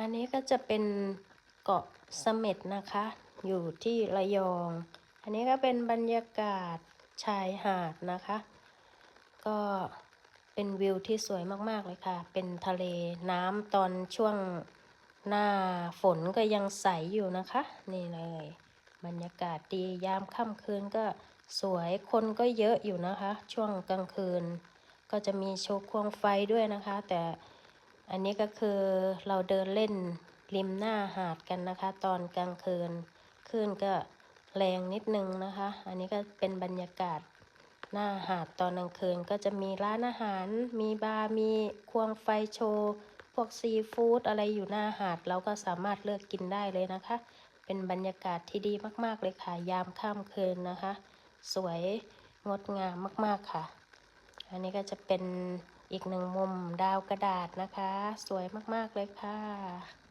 อันนี้ก็จะเป็นเกาะเสม็ดนะคะ อยู่ที่ระยอง อันนี้ก็เป็นบรรยากาศชายหาดนะคะ ก็เป็นวิวที่สวยมากๆเลยค่ะ เป็นทะเลน้ำตอนช่วงหน้าฝนก็ยังใสอยู่นะคะ นี่เลย บรรยากาศดียามค่ำคืนก็สวยคนก็เยอะอยู่นะคะ ช่วงกลางคืน ก็จะมีโชว์ควงไฟด้วยนะคะ แต่ อันนี้ก็คือเราเดินเล่นริมหน้าหาดกันนะคะ ตอนกลางคืนคลื่นก็แรงนิดนึงนะคะ อันนี้ก็เป็นบรรยากาศหน้าหาดตอนกลางคืนก็จะมีร้านอาหาร มีบาร์ มีควงไฟโชว์ พวกซีฟู้ดอะไรอยู่หน้าหาด เราก็สามารถเลือกกินได้เลยนะคะ เป็นบรรยากาศที่ดีมากๆเลยค่ะ ยามค่ำคืนนะคะ สวยงดงามมากๆค่ะ อันนี้ก็จะเป็น อีกหนึ่งมุมดาวกระดาษนะคะ สวยมาก ๆ เลยค่ะ